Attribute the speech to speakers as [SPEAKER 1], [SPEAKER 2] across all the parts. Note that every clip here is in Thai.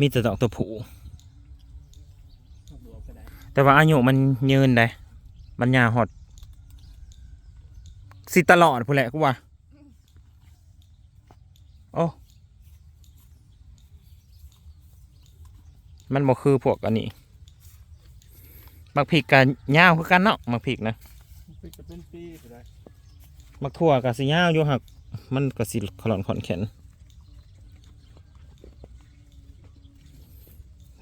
[SPEAKER 1] มีแต่ดอกตัวผู
[SPEAKER 2] บวกก็ได้
[SPEAKER 1] แต่ว่าอายุมันยืนได้ มันยาวหอดสิตลอดพูนแหละกูว่า โอ้ มันบ่คือพวกอันนี้มักผิกกันยาวคือกันเนาะมักผิกนะ
[SPEAKER 2] ปีก็เป็นปีก็ได้
[SPEAKER 1] มักทั่วกับสิยาวอยู่หัก มันก็สิขลอนขอนแขน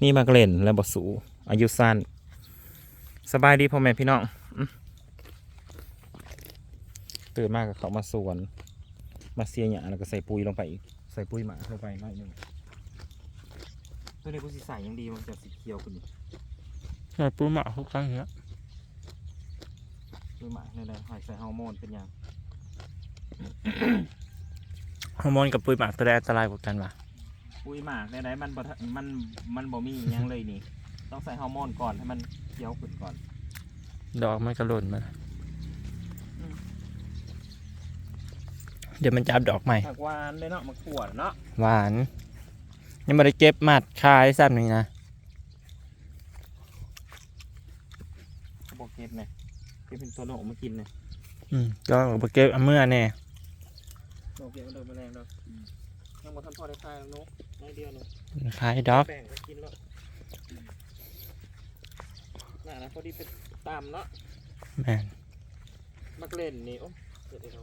[SPEAKER 1] นี่มักเล่นและบ่สูอายุสั้น สบายดีพ่อแม่พี่น้องอื้อตื่นมากกับเขามาสวน มาเสียหยาแล้วก็ใส่ปุ๋ยลงไปอีก ใส่ปุ๋ยหมาลงไปหน่อยหนึงตัวนี้กูสิใส่ยังดีมันจะสีเขียวขึ้นอีก
[SPEAKER 2] ใส่ปูหมาทุกครั้งเนี้ย
[SPEAKER 1] ปุ๋ยหมาในใดหอยใส่ฮอร์โมนเป็นหยัง
[SPEAKER 2] ฮอร์โมนกับปุยหมากตัวใดอันตรายกว่ากันวะ
[SPEAKER 1] ปุ๋ยหมากในใดมันบ่ทะมันมันบ่มีหยังเลยนี่ ต้องใส่ฮอร์โมนก่อนให้มันเขียวขึ้นก่อน
[SPEAKER 2] ดอกมันกระหล่นมา
[SPEAKER 1] อืม
[SPEAKER 2] เดี๋ยวมันจับดอกใหม่
[SPEAKER 1] ผักหวานเลยเนาะมะขวดเนาะ
[SPEAKER 2] หวาน ยังไม่ได้เก็บมัดคายซ้ำนี่นะ
[SPEAKER 1] เขาบอกเก็บเนี่ยเก็บเป็นตัวโหนมากินเนี่ย
[SPEAKER 2] อืมก็เอาไปเก็บเอาเมื่อแน่
[SPEAKER 1] โหนเก็บมันโดนแมลงเนาะยังบ่ทันพอได้คายแล้วเนาะ น้อยเดียวเนาะ
[SPEAKER 2] คายดอก
[SPEAKER 1] แป้งก็กินแล้วน่านะพอดีเป็นตามเนาะ
[SPEAKER 2] แม่น
[SPEAKER 1] มักเล่นนี่โอ้เดี๋ยวเดี๋ยวเรา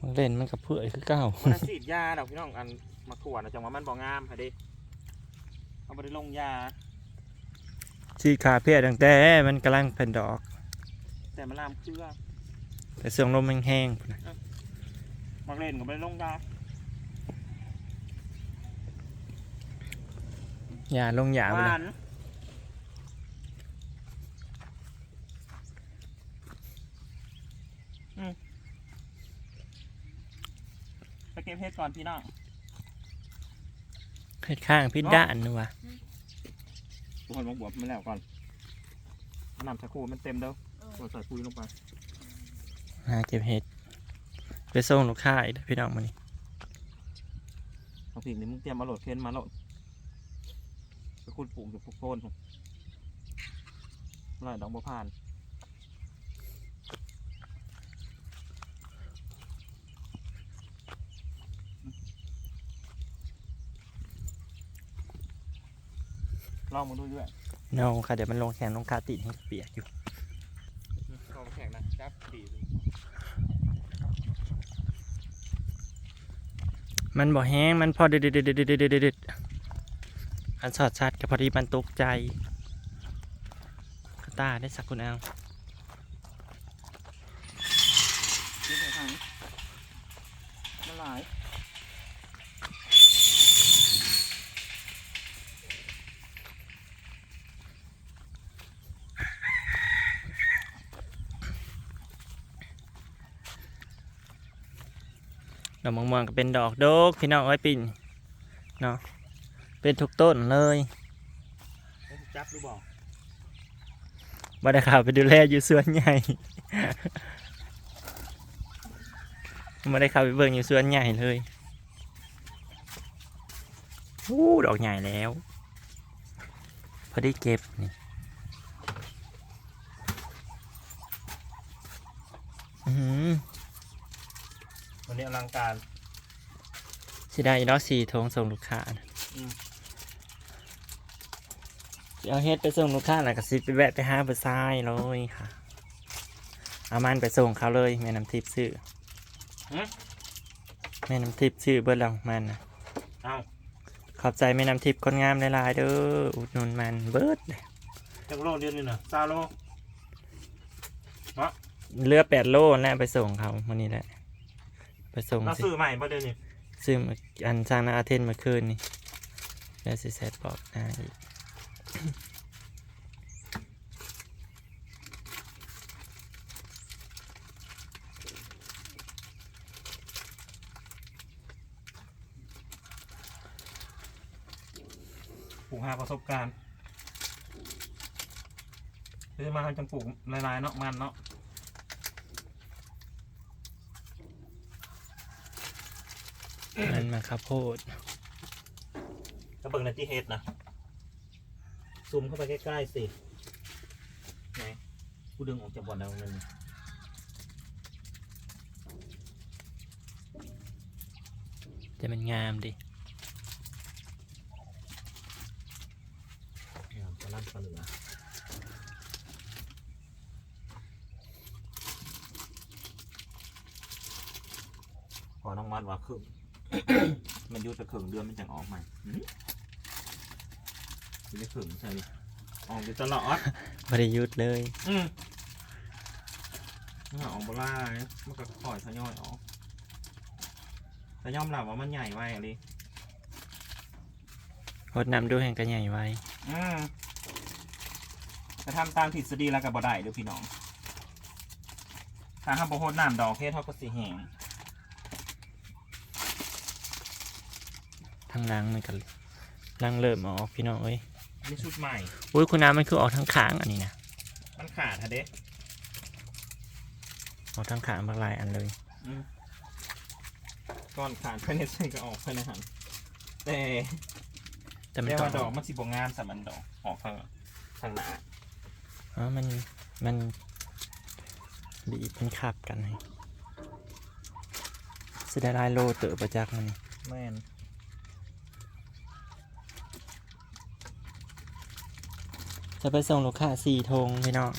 [SPEAKER 2] มันเล่นมันกับเพื่อยคือเก้า
[SPEAKER 1] มันฉีดยาดอกพี่น้องอันมะขวดนะจังหวะมันบ่งามค่ะดิเอาไปได้ลงยา
[SPEAKER 2] ชีขาเพียตั้งแต่มันกำลังเป็นดอก
[SPEAKER 1] แต่มันลามเครือ
[SPEAKER 2] แต่เสียงลมมันแห้งพุ่นน่ะ
[SPEAKER 1] มักเล่นก็ไปลงยา ยา
[SPEAKER 2] ลงยา
[SPEAKER 1] ห
[SPEAKER 2] ไปเล
[SPEAKER 1] วายนอืมไปเก็บเห็ดก่อนพี่น้อง
[SPEAKER 2] เฮ็ดข้างพิษด้านนู่นวะ
[SPEAKER 1] ทุกคนมาบวบมันแล้วก่อนเอาน้ำชะคูมันเต็มเด้อตัวใส่ปุ๋ยลงไป
[SPEAKER 2] หาเก็บเห็ดไปส่งลูกค้าอีกเด้อพี่น้องมานี่
[SPEAKER 1] เอาสิ่งนี้มึงเตรียมมาโหลดเค้นมาโหลด ไปขุดปลูกอยู่พวกโคนผมลอยดอกบัวพานลองมาดูด้วย
[SPEAKER 2] โนาค่ะเดี๋ยวมันลงแขนลงขาติดให้เปียกอยู่
[SPEAKER 1] ลองแข่งนะจับดี
[SPEAKER 2] มันบ่แห้งมันพอเด็ดเด็ดเด็ดเด็ดเด็ดเด็ด อันสอดชัดกับพอดีมันตกใจกระตาได้สักคนเอา
[SPEAKER 1] นี่ใส่ถังละลาย
[SPEAKER 2] ดอกมะม่วงก็เป็นดอกโดกพี่น้องเอ้ยปิ่นเนาะ เป็นทุกต้นเลย
[SPEAKER 1] จับดูบอก
[SPEAKER 2] บ่ได้ข่าวไปดูแลอยู่สวนใหญ่บ่ได้ข่าวไปเบิ่งอยู่สวนใหญ่เลยอู้ดอกใหญ่แล้ว พอได้เก็บนี่อื้อหือ
[SPEAKER 1] วันนี้อลังการ
[SPEAKER 2] สิได้อีกแล้วสี่ทงส่งลูกค้านะ
[SPEAKER 1] อืม
[SPEAKER 2] สิ เอาเฮ็ดไปส่งลูกค้าแล้วก็สิไปแวะไปหาเบอร์ซ้ายเลยค่ะ เอามันไปส่งเขาเลยแม่น้ำทิพย์ซื้อแม่น้ำทิพย์ซื้อเบอร์เรามันนะ
[SPEAKER 1] เอา
[SPEAKER 2] ขอบใจแม่น้ำทิพย์คนงามหลายๆเด้ออุดหนุนมันเบิดเลย
[SPEAKER 1] จักโลเดือนนี่นะซาโล
[SPEAKER 2] เหลือแปดโลแล้วไปส่งเขาวันนี้แหละไปส่ง
[SPEAKER 1] เรา
[SPEAKER 2] สิ
[SPEAKER 1] ซื้อใหม่ประเดี๋ยวนี้
[SPEAKER 2] ซื้อมาอันสร้างนาอาเทนเมาคืนนี่แล้วสิเสร็จบอกหนาอีก
[SPEAKER 1] ปลูกหาประสบการณ์ซื้อมาทำจังปลูกลายๆเนาะมันเนาะ
[SPEAKER 2] มันมาข้าวโพด
[SPEAKER 1] ก็เบิ่งในที่เฮ็ดนะ ซูมเข้าไปใกล้ๆสิไหนกูดึงออกจากบอลแล้วนึง
[SPEAKER 2] แต่มันงามดิ
[SPEAKER 1] งามจะลั่นปลาเหลือพอน้องมัดว่าครึ่ง มันอยุดไปครึ่งเดือนมันจังออกใหม่ หืมมันจะครึ่งใช่ไหมออกอยู่ตลอด
[SPEAKER 2] บริยุทธ์เลย
[SPEAKER 1] อืมมันออกบล่าเนี่ยมันก็ค่อยทยอยออกแต่ยอมรับว่ามันใหญ่ไว้อะไร
[SPEAKER 2] หดน้ำดูแห่งกระใหญ่ไว้
[SPEAKER 1] อืมจะทำตามทฤษฎีแล้วกับบ่ได้เด้อพี่น้อง ถ้าห้ามบ่โหดน้ำดอกเฮ็ดเท่าก็สิแห้ง
[SPEAKER 2] ทางล้างมันกันล้างเริ่มออกพี่น้องเอ้ย
[SPEAKER 1] นี่ชุดใหม่
[SPEAKER 2] อุ้ยคุณน้ำมันคือออกทั้งขางอันนี้นะ
[SPEAKER 1] มันขาดฮะเด้
[SPEAKER 2] ออกทั้งขางบางลายอันเลย
[SPEAKER 1] อืมก่อนขาดภายในเส้นก็ออกภายในหันแต่
[SPEAKER 2] แต่มัน
[SPEAKER 1] แต่
[SPEAKER 2] ต้อ
[SPEAKER 1] ว่างดอกมันสิบ่งามสามันดอกออกทางทางหน้า
[SPEAKER 2] อ๋อมันมันบีบมันขับกันให้สไดลายโลเตอประจักษ์มันนี่
[SPEAKER 1] แม่น
[SPEAKER 2] จะไปส่งลูกค้าสี่ธงพี่น้อง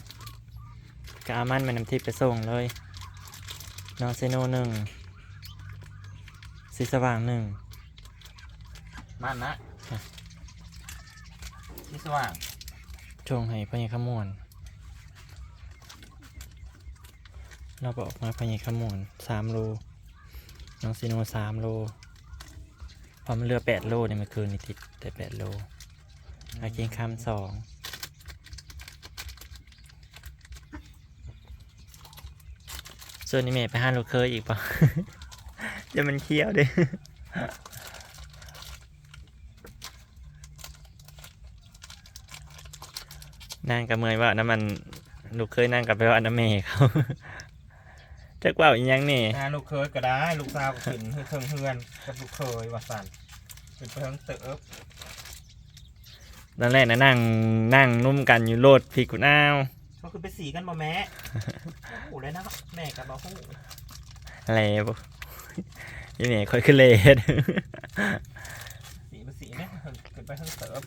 [SPEAKER 2] กอามันมันนำทิพย์ไปส่งเลยน้องเซโนหนึ่งสีสว่างหนึ่ง
[SPEAKER 1] มันนะ
[SPEAKER 2] ค่ะ
[SPEAKER 1] ที่สว่าง
[SPEAKER 2] ชงให้พญขมวนเราบอกมาพญขมวนสามโลน้องซีโนสามโลพอมันเหลือแปดโลเนี่ยเมื่อคืนนี่ติดแต่แปดโลอาเกียงคำสอง ส่วนนี้เมย์ไปห้าลูกเคยอีกปะเดี๋ยวมันเคี้ยวเด้นางกับเมยว่าน้ำมันลูกเคยนั่งกับไปว่าน้ำเมย์เขาจักว่าอีกยังนี่
[SPEAKER 1] งานลูกเคยก็ได้ลูกสาวก็ขึ้นเฮือนเฮือนกับลูกเคยว่าสั่นเป็นเพิ่งเติบ
[SPEAKER 2] ตอนแรกนะนั่งนั่งนุ่มกันอยู่โลดพีกุนอ้าว
[SPEAKER 1] ก็คือไปสีกันบ่แม่โอ้เลยนะแม่กับบ่ฮู้
[SPEAKER 2] อะไรบุยี่นี่ค่อยขึ้นเลด
[SPEAKER 1] สีไปสีเนี่ยขึ้นไปเพิ่งเติบ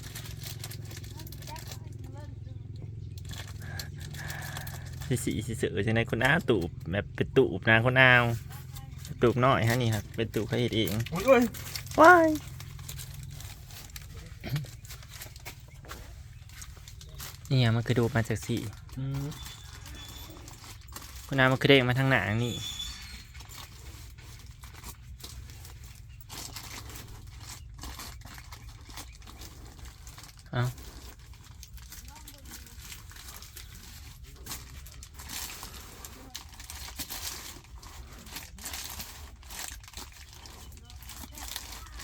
[SPEAKER 2] สีสีสีเสือจังไดคุณอ้าวตูบแบบเป็นตูบนะคุณอ้าวตูบน้อยฮะนี่ครับเป็นตูบเขาเห็ดเอง
[SPEAKER 1] อุ้ยอุ้ย
[SPEAKER 2] ว้ายนี่อะมันคือดูมาจากสี
[SPEAKER 1] อืม
[SPEAKER 2] คุณอ้ามันคือเด้งมาทางหนังนี่เอา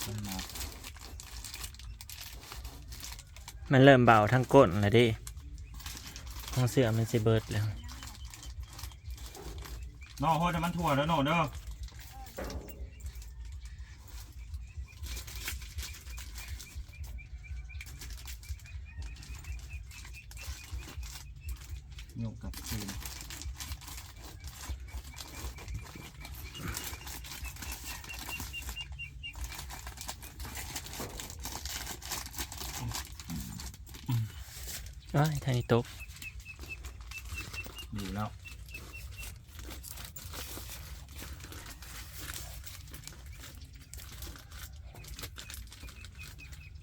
[SPEAKER 1] มันมา
[SPEAKER 2] มันเริ่มเบาทั้งก้นแล้วดิ ห้องเสือมันสิเบิดแล้ว
[SPEAKER 1] น้องโหดให้มันทั่วเด้อโน่เด้อโยกกับคืน
[SPEAKER 2] ว้ายทางนี้ตก
[SPEAKER 1] ดีแล้ว เ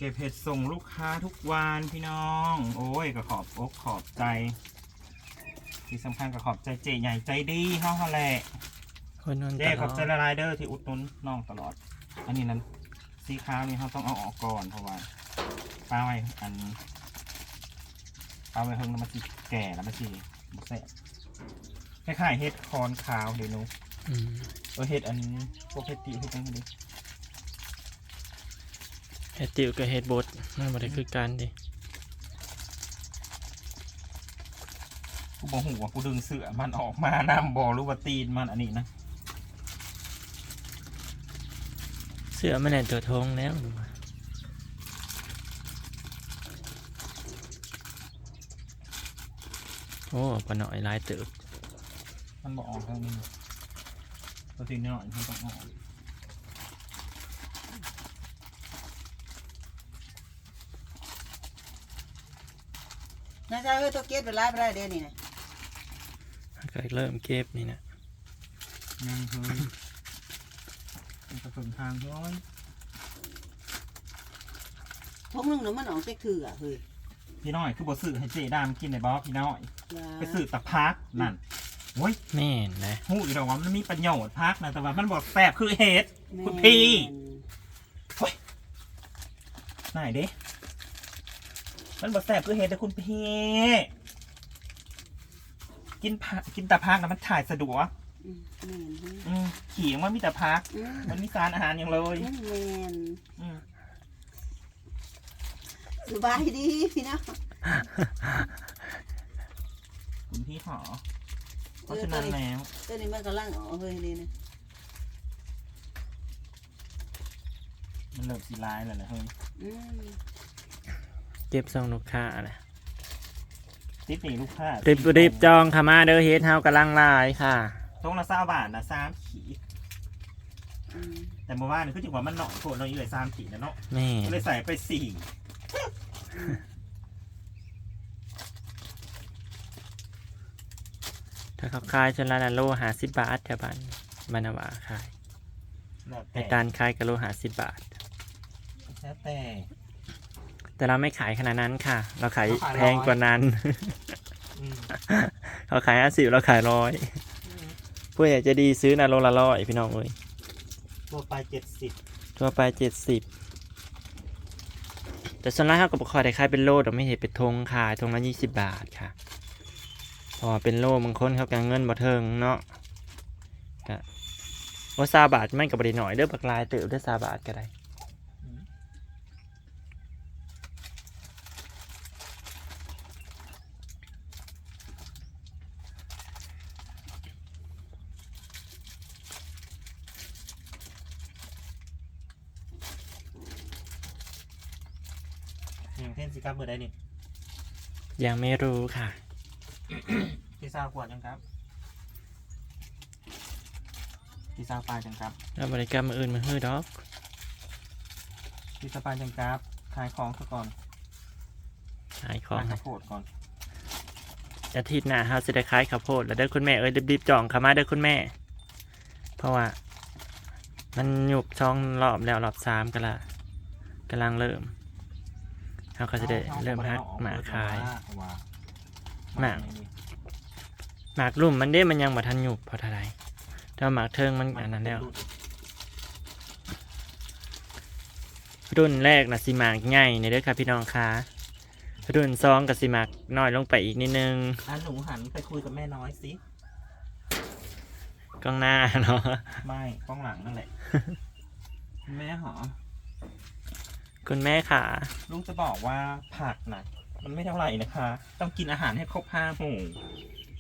[SPEAKER 1] ก็บเห็ดส่งลูกค้าทุกวันพี่น้อง โอ้ยก็ขอบอกขอบใจ ที่สำคัญก็ขอบใจเจใหญ่ใจดีเฮาฮะแหละ
[SPEAKER 2] คนนอน
[SPEAKER 1] เจ
[SPEAKER 2] ต
[SPEAKER 1] ข
[SPEAKER 2] ล
[SPEAKER 1] อ
[SPEAKER 2] อบด
[SPEAKER 1] ใจละลายเดอร์ที่อุดหนุนน้องตลอด อันนี้นั้นสีขาวนี่เขาต้องเอาออกก่อนเพราะว่าป้าไว้อันป้าไว้เพิ่งแล้วมันสิแก่แล้วมันสิบุแซ่บคล้ายๆเห็ดคอนขาวเดี๋ยวหนู
[SPEAKER 2] อืม
[SPEAKER 1] เออเห็ดอันพวกเห็ดตีเห็ดจังดิ
[SPEAKER 2] เฮ็ดติวกับเฮ็ดบดมันบ่ได้คือกันดิ
[SPEAKER 1] กูบอกหูว่ากูดึงเสือมันออกมานำบอหรือว่าตีนมันอันนี้นะ
[SPEAKER 2] เสื้อมันแหละตัวทงแล้วโอ้ปะหน่อยหลายตึก
[SPEAKER 1] มันบอกออกทางนี้ตัวทีนี้หน่อยมันต้องออก
[SPEAKER 3] น่าจะเอ้ยตัวเกตไปไล่ไปได้เดี๋ยวนี้นะ
[SPEAKER 2] ก็เริ่มเก็บนี่นะ
[SPEAKER 1] ยังเฮ้ยมันจะถึงทางร้อย
[SPEAKER 3] พวกนึงน่ะมันออกเต็กคืออะเฮ้ย
[SPEAKER 1] พี่น้อยคือบทสื่อให้เจดามกินในบอพี่น้อย
[SPEAKER 3] อย่า
[SPEAKER 1] ไปสื่อตะพักนั่นโอ้ย
[SPEAKER 2] แม่นนะ
[SPEAKER 1] หูอีดอกว่ามันมีประโยชน์พักนะแต่ว่ามันบอกแสบคือเห็ด
[SPEAKER 3] แม่น
[SPEAKER 1] คุณพี่ไหนเด้ มันบอกแสบคือเห็ดแต่คุณพี่กินผักกินตะพักนะมันถ่ายสะดวก
[SPEAKER 3] อืมแม่นเฮ้ย
[SPEAKER 1] อืมขี่มันมีแต่พัก
[SPEAKER 3] อืม
[SPEAKER 1] มันมีสารอาหารอย่างเลย
[SPEAKER 3] แม่น
[SPEAKER 1] อืม
[SPEAKER 3] สบายดีพี่น้อง
[SPEAKER 1] คุณพี่ขอเพราะฉะนั้นแล้ว
[SPEAKER 3] ตัวนี้มันกำลังออกเฮ้ยนี่นะ
[SPEAKER 1] มันเริ่มสีร้ายแล้วนะเฮ้ย
[SPEAKER 3] อืม
[SPEAKER 2] เก็บส่งลูกค้านะ
[SPEAKER 1] ติดหนีลูกค้า
[SPEAKER 2] รีบรีบจองค่ะมาเด้อเฮ็ดเฮากำลังลายค่ะ
[SPEAKER 1] ตรงละสามบาทนะสามขีด
[SPEAKER 3] อืม
[SPEAKER 1] แต่เมื่อวานนี่คือถือว่ามันหน่อยโกรธเราอยู่เลยสามขีดนะเนาะ
[SPEAKER 2] แม่
[SPEAKER 1] ก็เลยใส่ไปสี่
[SPEAKER 2] ถ้าเขาขายจนละละโลหาสิบบาทแถวบ้านบรรณวาขาย
[SPEAKER 1] แล้ว
[SPEAKER 2] ใน
[SPEAKER 1] แต่
[SPEAKER 2] การขายกะโลหาสิบบาท
[SPEAKER 1] แล้วแต่
[SPEAKER 2] แต่เราไม่ขายขนาดนั้นค่ะ เราขาย
[SPEAKER 1] เราขาย
[SPEAKER 2] แพงกว่านั้น
[SPEAKER 1] อืม
[SPEAKER 2] เขาขายห้าสิบเราขายร้อยผู้ใหญ่จะดีซื้อนะโลละร้อยพี่น้องเอ้ย
[SPEAKER 1] ตัวไปเจ็ดสิบ
[SPEAKER 2] ทั่วไปเจ็ดสิบแต่ส่วนมากเขาก็บอกขายได้ขายเป็นโลแต่ไม่เห็นเป็นทงขายทงละยี่สิบบาทค่ะเพราะว่าเป็นโลบางคนเขากังเงินบ่เทิงเนาะก็ว่าซาบาทมันกับบริหน่อยเด้อบักลายเติบเด้อซาบาทก็ได้
[SPEAKER 1] อย่างเช่นสิครับเบอร์ได้นี่
[SPEAKER 2] ยังไม่รู้ค่ะ
[SPEAKER 1] พี่ซาวขวดยังครับพี่ซาวปลาจังครับ
[SPEAKER 2] แล้วบริการมาอื่นมาฮื้อดอก
[SPEAKER 1] พี่ซาวปลาจังครับขายของซะก่อน
[SPEAKER 2] ขายของ
[SPEAKER 1] ขายข้าวโพดก่อน
[SPEAKER 2] อาทิตย์หน้าเฮาสิได้ขายข้าวโพดแล้วเด้อคุณแม่เอ้ยรีบๆจองเข้ามาเด้อคุณแม่ เพราะว่า มันหยุบช่องรอบแล้วรอบสามกันละกำลังเริ่ม เขาก็จะได้เริ่มฮักหมาขายหมากหมากลุ่มมันเด้มันยังบ่ทันหยุบเพราะอะไรแต่ว่าหมากเทิงมันอันนั้นแล้วรุ่นแรกนะสิหมากใหญ่ในเด้อค่ะพี่น้องค่ะรุ่นสองกับสิหมากน้อยลงไปอีกนิดนึง
[SPEAKER 1] อะหนูหันไปคุยกับแม่น้อยสิ
[SPEAKER 2] กล้องหน้าเนาะ
[SPEAKER 1] ไม่กล้องหลังนั่นแหละแม่หอ
[SPEAKER 2] คุณแม่ค่ะ
[SPEAKER 1] ลูกจะบอกว่าผักนะมันไม่เท่าไหร่นะคะ ต้องกินอาหารให้ครบห้าหมู่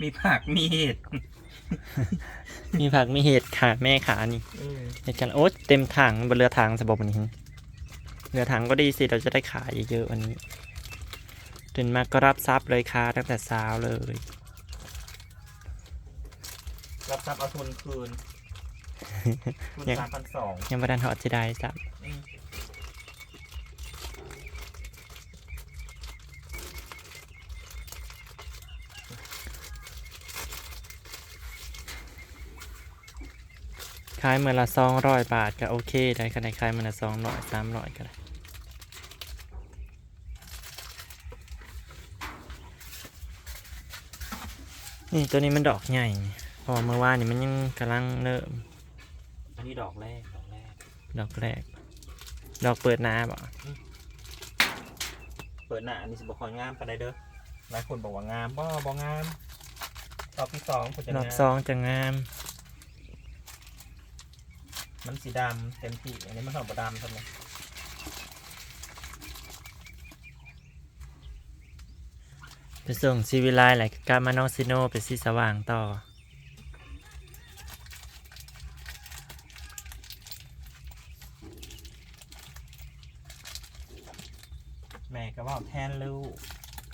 [SPEAKER 1] มีผักมีเห็ด
[SPEAKER 2] มีผักมีเห็ดค่ะแม่ขานี่เห็ดกันโอ๊ตเต็มถังบนเรือถังสบบนี้เรือถังก็ดีสิเราจะได้ขายเยอะๆวันนี้ตื่นมาก็รับทรัพย์เลยค่ะตั้งแต่เช้าเลย
[SPEAKER 1] รับทรัพย์เอาทุนคืนทุน
[SPEAKER 2] ยัง
[SPEAKER 1] สามพันสอง
[SPEAKER 2] ยังไม่ทันหอดจะได้จ้ะ ขายเมื่อละสองร้อยบาทก็โอเคได้ขนาดขายเมื่อละสองร้อยสามร้อยก็ได้นี่ตัวนี้มันดอกใหญ่เพอเมื่อวานนี่มันยังกำลังเริ่ม
[SPEAKER 1] อันนี้ดอกแรก ดอกแรก
[SPEAKER 2] ดอกแรก ดอกเปิดหน้าบ่
[SPEAKER 1] เปิดหน้าอันนี้สิบคอยงามปานใดเด้อหลายคนบอกว่างามบ่บ่งามดอกที่สองผมจะ
[SPEAKER 2] ดอก
[SPEAKER 1] งาม
[SPEAKER 2] ซองจะงาม
[SPEAKER 1] มันสีดำเต็มที่อันนี้มันหองปรบดำทำไม
[SPEAKER 2] ไปส่งซีวิไลไหลกามาน้องซิโนเป็นสีสว่างต่อ
[SPEAKER 1] แม่ก็ว่าแทนลูก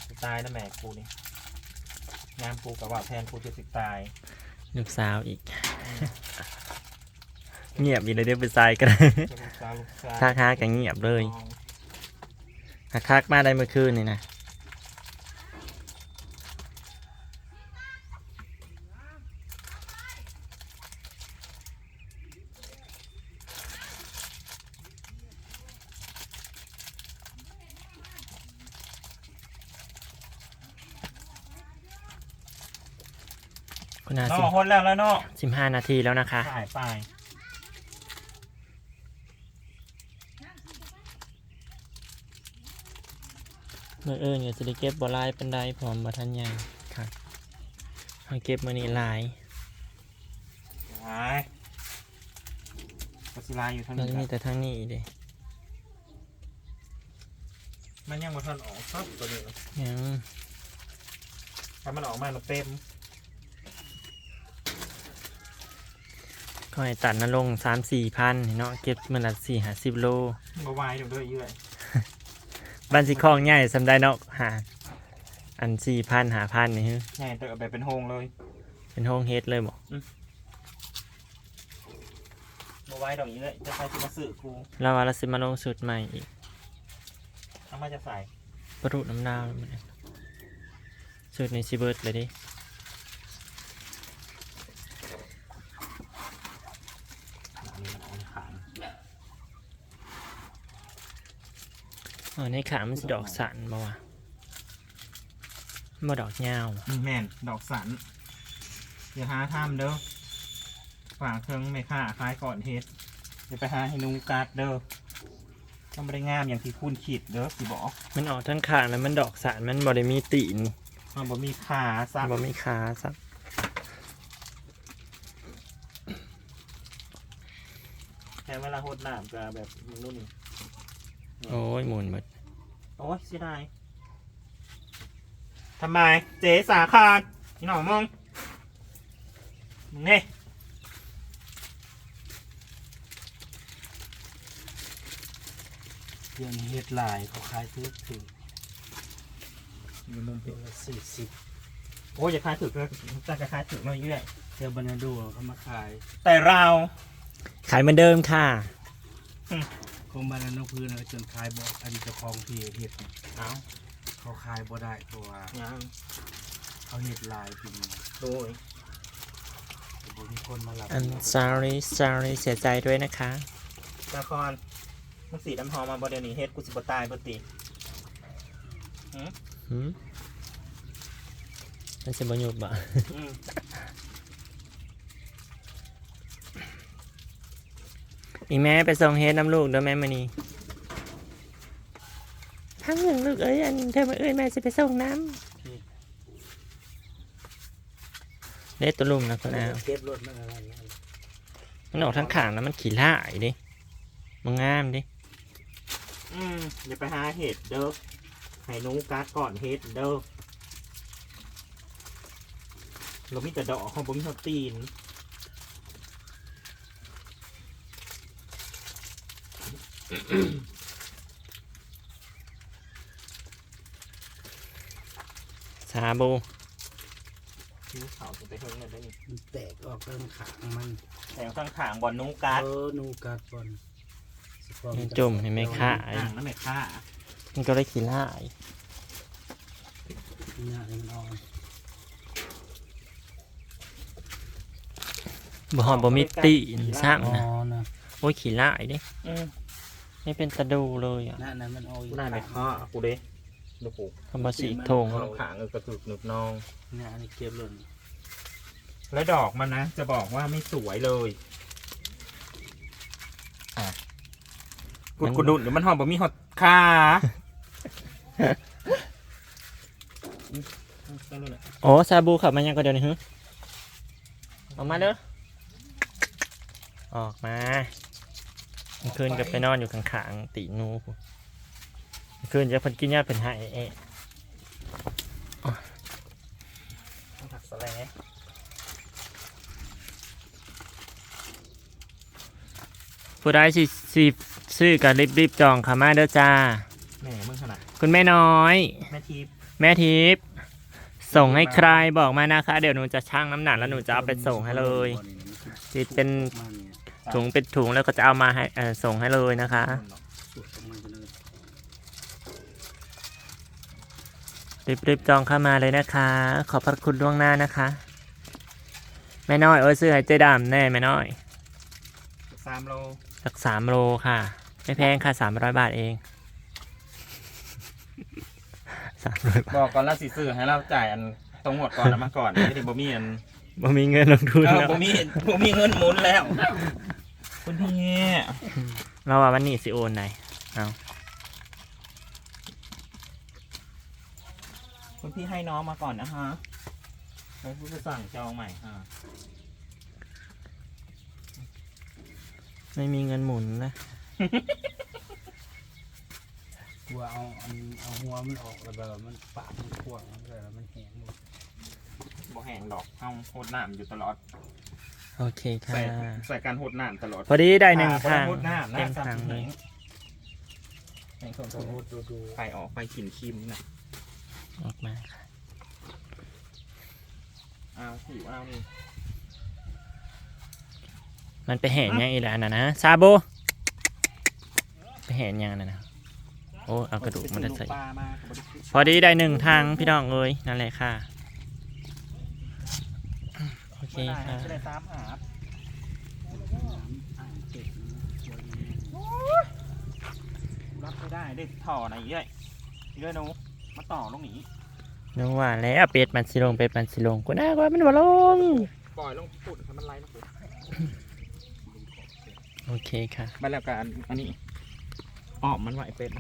[SPEAKER 1] สิตายแล้วแม่กูนี่งามกูก็ว่าแทนกูจะสิตาย
[SPEAKER 2] ลูกสาวอีก เงียบอีกเลยเดี๋ยวไปใส่กัน
[SPEAKER 1] จะลูกสาวลูกชาย
[SPEAKER 2] คักคักกันเงียบเลย
[SPEAKER 1] น้อง
[SPEAKER 2] คักคักมาได้เมื่อคืนนี่นะคุณอา
[SPEAKER 1] น้
[SPEAKER 2] สิ
[SPEAKER 1] องคนแล้วแล้วเนาะ
[SPEAKER 2] สิบห้านาทีแล้วนะคะ
[SPEAKER 1] ถ่ายไป
[SPEAKER 2] เมื่อเอิญก็จะได้เก็บบอลายเป็นไดพร้อมบัทันใหญ่ค่ะเอาเก็บมือนี้หลาย
[SPEAKER 1] หายกัสิลาอยู่ทาง
[SPEAKER 2] แล้ว
[SPEAKER 1] นี้
[SPEAKER 2] มี
[SPEAKER 1] ครับ
[SPEAKER 2] แต่ทางนี้เด้
[SPEAKER 1] มันยังมาทันออกครับตัวนี้
[SPEAKER 2] ยัง
[SPEAKER 1] ถ้ามันออกมามันเต็ม
[SPEAKER 2] ก็ให้ตัดนะลงสามสี่พันเนาะเก็บมันละสี่หาสิบโล
[SPEAKER 1] บวายเดี๋ยวด้วยเยื่อย
[SPEAKER 2] บ้านสิคลองใหญ่สำได้เนาะหาอันสี่พันหาพันนี่ฮึ
[SPEAKER 1] ใหญ่แต่เอาแบบเป็นโฮงเลย
[SPEAKER 2] เป็นห้องเฮดเลยบอก
[SPEAKER 1] บวายดอกเยื่อยจะใครจะมาสื่อกู
[SPEAKER 2] เราว่าเราสิมาลงสุดใหม่อีก
[SPEAKER 1] เอามาจะใส่
[SPEAKER 2] ปรุน้ำดาวแล้วมันสุดในซีเบิร์ดเลยดิ
[SPEAKER 1] อันนี้มันเอาในขาง
[SPEAKER 2] อ๋อในขามันสิดอกสันบ่วะบ่ดอกยาว
[SPEAKER 1] นี่แม่นดอกสันอย่าหาทำเด้อฝากเครื่องไม่ค่าคล้ายก่อนเฮ็ดอย่าไปหาให้นุงกัดเด้อต้องไม่ได้งามอย่างที่คุณคิดเด้อสิบอก
[SPEAKER 2] มันออกทั้งขาแล้วมันดอกสันมันบ่ได้มีตีน
[SPEAKER 1] มันบ่มีขาซับ
[SPEAKER 2] บ่มีขาสัก
[SPEAKER 1] แต่เวลาโหดน้ำจะแบบมันนุ่น
[SPEAKER 2] โอ้ยหมุนหมด
[SPEAKER 1] โอ้ยเสียดายทำไม เจ๊สาคารนี่หน่อมึงมึงนี่เดือนเฮ็ดลายเขาขายถือถือมีมุมเป็นละสี่สิบโอ้ยอย่าขายถือเลยจะจะขายถือมาเรื่อย
[SPEAKER 4] เจอบรรณดูเขามาขาย
[SPEAKER 1] แต่เรา
[SPEAKER 2] ขายเหมือนเดิมค่ะ
[SPEAKER 4] คงบรรณพื้นอะจนขายบ่อันนี้เจ้าของที่เห็ดนี่
[SPEAKER 1] เอา
[SPEAKER 4] เขาขายบ่ได้เพราะว่า
[SPEAKER 1] ยัง
[SPEAKER 4] เขาเห็ดลายกิน
[SPEAKER 1] โดย
[SPEAKER 4] แต่บ่มีคนมาหลับ
[SPEAKER 2] อัน sorry sorry เสียใจด้วยนะคะ
[SPEAKER 1] สาครมึงสีน้ำหอมมาบอเดี๋ยวนี้เฮ็ดกูสิบ่ตายปติ
[SPEAKER 2] หืมมันจะบรรยุดบ่
[SPEAKER 1] อืม
[SPEAKER 2] อีแม่ไปส่งเฮดน้ำลูกเด้อแม่มานี่ทั้งหนึ่งลูกเอ้ยอันเธอมาเอ้ยแม่จะไปส่งน้ำเด็ดตัวลุมนะคุณอา
[SPEAKER 4] เก็บรถมาอะไรนะ
[SPEAKER 2] มันออกทั้งขางแล้วมันขี่ล่ายดิมันงามดิ
[SPEAKER 1] อืมอย่าไปหาเห็ดเด้อให้หนูการ์ดก่อนเฮ็ดเด้อเรามีแต่ดอกของผมมีแต่ตีน
[SPEAKER 2] ซาบู
[SPEAKER 1] คิ้วเขาจะไปเฮิงเลยได้นี่
[SPEAKER 4] มันแตกออกเริ่มขางมัน
[SPEAKER 1] แต่ข้างขางๆบอลหนูการ์ด
[SPEAKER 4] เออนูกัดบอลสปอร์ต
[SPEAKER 2] มันจุ่มให้แม่ค่า
[SPEAKER 1] อ่างนั่นแหละค่ะ
[SPEAKER 2] มันก็ได้ขี่ล่าย
[SPEAKER 4] เนี่ยนี่มันออก
[SPEAKER 2] บ่หอมบ่มีตีนซ้ำ
[SPEAKER 4] อ๋อ
[SPEAKER 2] นะ
[SPEAKER 4] นะ
[SPEAKER 2] โอ้ยขี่ล่ายดิ
[SPEAKER 1] อืม
[SPEAKER 2] ไม่เป็นตะดูเลยอะ
[SPEAKER 4] นั่นนั่นมันออกอ
[SPEAKER 1] กู
[SPEAKER 4] ยู่
[SPEAKER 1] ได้ไหมข้ากูเด้ดูกู
[SPEAKER 2] คำว่าสีโทง
[SPEAKER 1] ข้างขางๆเออกระตุกหนึกนอง
[SPEAKER 4] เนี่ยอันนี้เก็บรถ
[SPEAKER 1] และดอกมันนะ จะบอกว่าไม่สวยเลยอะกุดกุดดุนเดี๋ยวมันหอมบะมีหอดขาอืมเอาเลยนะ
[SPEAKER 2] โอ้ซาบูขับมายังก็เดี๋ยวนี้ฮึออกมาเด้อออกมาเมื่อ คืนก็ไปนอนอยู่ข้างๆตีนูพู้นเมื่อคืนจะเพิ่นกินยาเพิ่นใหายเอะ
[SPEAKER 1] ต้องผักสะแลง
[SPEAKER 2] ผู้ใดสิสิซื้อกันรีบๆจองเข้ามาเด้อจ้า
[SPEAKER 1] แม่มึงขนาด
[SPEAKER 2] คุณแม่น้อย
[SPEAKER 1] แม่ทิพย์
[SPEAKER 2] แม่ทิพย์ส่งให้ใครบอกมานะคะ เดี๋ยวหนูจะชั่งน้ำหนักแล้วหนูจะเอาไปส่งให้เลยติดเป็น ถุงเป็นถุงแล้วก็จะเอามาให้เอ่อส่งให้เลยนะคะรีบๆจองเข้ามาเลยนะคะ ขอบพระคุณล่วงหน้านะคะ แม่น้อยเอ้ยซื้อให้เจ๊ดำแน่แม่น้อย
[SPEAKER 1] สามโล
[SPEAKER 2] สักสามโลค่ะ ไม่แพงค่ะสามร้อยบาทเองสามร้อยบาท
[SPEAKER 1] บอกก่อนแล้วสิซื้อให้เราจ่ายอันตรงหมดก่อนนะมาก่อนไม่ได้บ่มีอัน
[SPEAKER 2] บ่มีเงินลงทุน
[SPEAKER 1] เออ
[SPEAKER 2] แล้ว
[SPEAKER 1] บ่มีบ่มีเงินหมุนแล้ว คุณพี่
[SPEAKER 2] เราว่าวันนี้สิโอนไหนเอา
[SPEAKER 1] คุณพี่ให้น้องมาก่อนนะฮะแล้วผู้จะสั่งจองใหม่ฮะ
[SPEAKER 2] ไม่มีเงินหมุนนะ
[SPEAKER 4] กลัวเอาอันเอาหัวมันออกแล้วแบบว่ามันปากมันขวางแล้วแบบว่ามันแห้งหมด
[SPEAKER 1] บ่แห้งดอกเอาโหดน้ำอยู่ตลอด
[SPEAKER 2] โอเคค่ะ
[SPEAKER 1] ใส่ใส่การโหดน้ำตลอด
[SPEAKER 2] พอดีได้หนึ่ง
[SPEAKER 1] อ่า
[SPEAKER 2] ครั้ง
[SPEAKER 1] โหดน้ำนะ
[SPEAKER 2] เต็ม
[SPEAKER 1] สาม
[SPEAKER 2] ครั้ง
[SPEAKER 1] สิบ
[SPEAKER 2] เล
[SPEAKER 1] ห
[SPEAKER 2] ย
[SPEAKER 1] นึ่งแห้งส่วน
[SPEAKER 4] ดู
[SPEAKER 1] ตัว
[SPEAKER 4] ดูดู
[SPEAKER 1] ไปออกไปขินคิมนะ
[SPEAKER 2] ออกมาค่ะ
[SPEAKER 1] เอาผิวเอานี่
[SPEAKER 2] มันไปแห่งยังอีแล้วนะนะซาโบ ไปแห่งยังนะนะโอ้เอากระดูกมันจะใส่
[SPEAKER 1] ปลามากับบริษัท
[SPEAKER 2] พอดีได้หนึ่งทางพี่น้องเอ้ยนั่นแหละค่ะโอ เค
[SPEAKER 1] ไม่ได้
[SPEAKER 2] ค่ะ
[SPEAKER 1] จะได้ตามหารับไม่ได้ได้ถ่อไหนเย้ยเย้ยหนูมาต่อลงหนี
[SPEAKER 2] นึกว่าแล้วเป็ดมันสิลงเป็ดมันสิลงกูน่ากว่ามันบ่ลง
[SPEAKER 1] ปล่อยลงปุ่นให้มันไหลลงปุ่น
[SPEAKER 2] โอเคค่ะ
[SPEAKER 1] ไปแล้วกันอันนี้ออกมันไหวเป็น